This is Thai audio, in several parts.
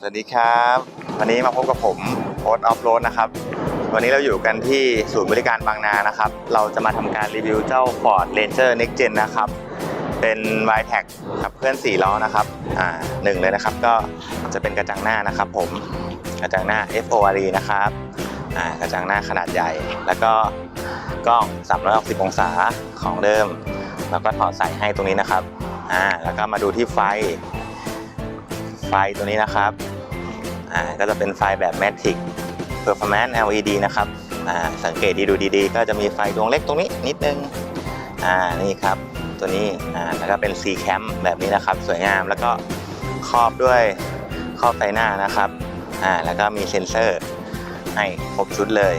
สวัสดีครับ วันนี้มาพบกับผมโอ๊ตออฟโรดนะครับ วันนี้เราอยู่กันที่ศูนย์บริการบางนานะครับ เราจะมาทำการรีวิวเจ้า Ford Ranger Next Gen นะครับ เป็น y t e c ขับเคลื่อน4ล้อนะครับ อ่าหนึ่งเลยนะครับ ก็จะเป็นกระจังหน้านะครับผม กระจังหน้า FORD นะครับ อ่ากระจังหน้าขนาดใหญ่ แล้วก็กล้อง 360 องศาของเดิม แล้วก็ถอดใส่ให้ตรงนี้นะครับ อ่า แล้วก็มาดูที่ไฟ ไฟตัวนี้นะครับ อ่าก็จะเป็นไฟแบบ Matic Performance LED นะครับอ่าสังเกตดีดูดีๆ ก็จะมีไฟดวงเล็กตรงนี้นิดนึงอ่านี่ครับตัวนี้อ่าแล้วก็เป็น C cam แบบนี้นะครับ สวยงามแล้วก็ครอบด้วยครอบไฟหน้านะครับอ่าแล้วก็มีเซ็นเซอร์ให้ครบชุดเลย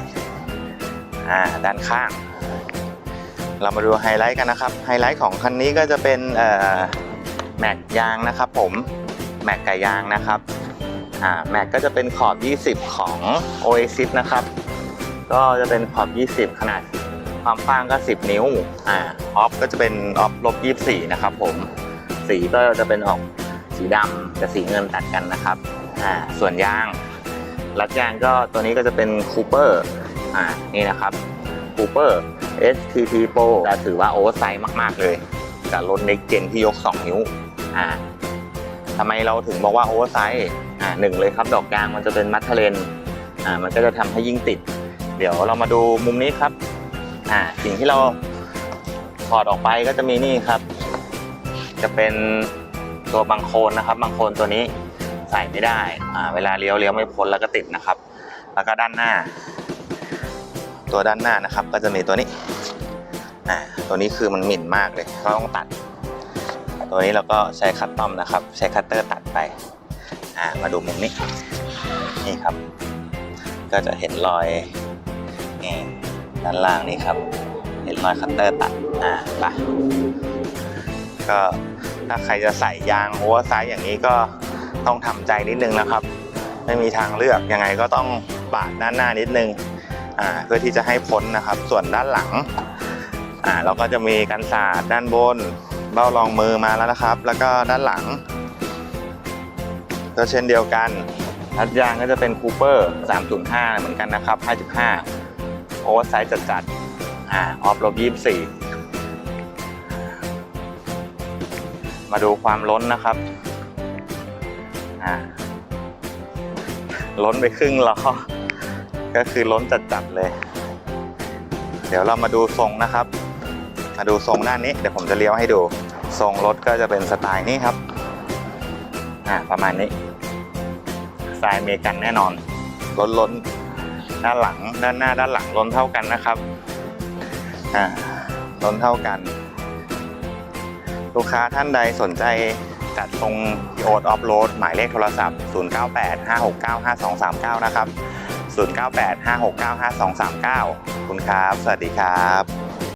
อ่าด้านข้าง เรามาดูไฮไลท์กันนะครับ ไฮไลท์ของคันนี้ก็จะเป็นแม็กยางนะครับผมแม็กไกับยางนะครับ อ่าแม็กก็จะเป็นขอบ 20 ของ Oasis นะครับ ก็จะเป็นขอบ 20 ขนาด ความกว้างก็ 10 นิ้วอ่าออฟก็จะเป็นออฟลบ24 นะครับผม สีก็จะเป็นออกสีดำกับสีเงินตัดกันนะครับอ่าส่วนยางรัดยางก็ตัวนี้ก็จะเป็นคูเปอร์อ่านี่นะครับคูเปอร์ STT Pro จะถือว่าโอเวอร์ไซส์มาก ๆ เลยกับรถ Next Gen ที่ยก 2 นิ้วอ่า ทำไมเราถึงบอกว่าโอเวอร์ไซส์อ่าหนึ่งเลยครับ ดอกยางมันจะเป็นมัทเทเลนอ่ามันก็จะทำให้ยิ่งติด เดี๋ยวเรามาดูมุมนี้ครับอ่าสิ่งที่เราถอดออกไปก็จะมีนี่ครับ จะเป็นตัวบังโคนนะครับบังโคนตัวนี้ใส่ไม่ได้อ่าเวลาเลี้ยวเลี้ยวไม่พ้นแล้วก็ติดนะครับ แล้วก็ด้านหน้า ตัวด้านหน้านะครับ ก็จะมีตัวนี้อ่าตัวนี้คือมันหมิ่นมากเลยก็ต้องตัด ตัวนี้เราก็ใช้คัตตอมนะครับ ใช้คัตเตอร์ตัดไปอ่ามาดูมุมนี้นี่ครับ ก็จะเห็นรอยนี่ด้านล่างนี่ครับ เห็นรอยคัตเตอร์ตัดอ่าไปก็ถ้าใครจะใส่ยางโอเวอร์ไซส์อย่างนี้ก็ต้องทำใจนิดนึงนะครับ ไม่มีทางเลือกยังไงก็ต้องปาดด้านหน้านิดนึงอ่าเพื่อที่จะให้พ้นนะครับ ส่วนด้านหลังอ่าเราก็จะมีกันศาสตร์ด้านบน เบ้ารองมือมาแล้วนะครับ แล้วก็ด้านหลังก็เช่นเดียวกันรัดยางก็จะเป็นคูเปอร์305 เหมือนกันนะครับ 55 โอเวอร์ไซส์จัดๆอ่าออฟลบ24 มาดูความล้นนะครับอ่าล้นไปครึ่งล้อก็คือล้นจัดๆเลย เดี๋ยวเรามาดูทรงนะครับ มาดูทรงด้านนี้เดี๋ยวผมจะเลี้ยวให้ดู ทรงรถก็จะเป็นสไตล์นี้ครับอ่าประมาณนี้สไตล์อเมริกันแน่นอนล้นล้นด้านหลังด้านหน้าด้านหลังล้นเท่ากันนะครับอ่าล้นเท่ากัน ลูกค้าท่านใดสนใจจัดทรงโอดออฟโรดหมายเลขโทรศัพท์ 0985695239 นะครับ 0985695239 คุณครับ สวัสดีครับ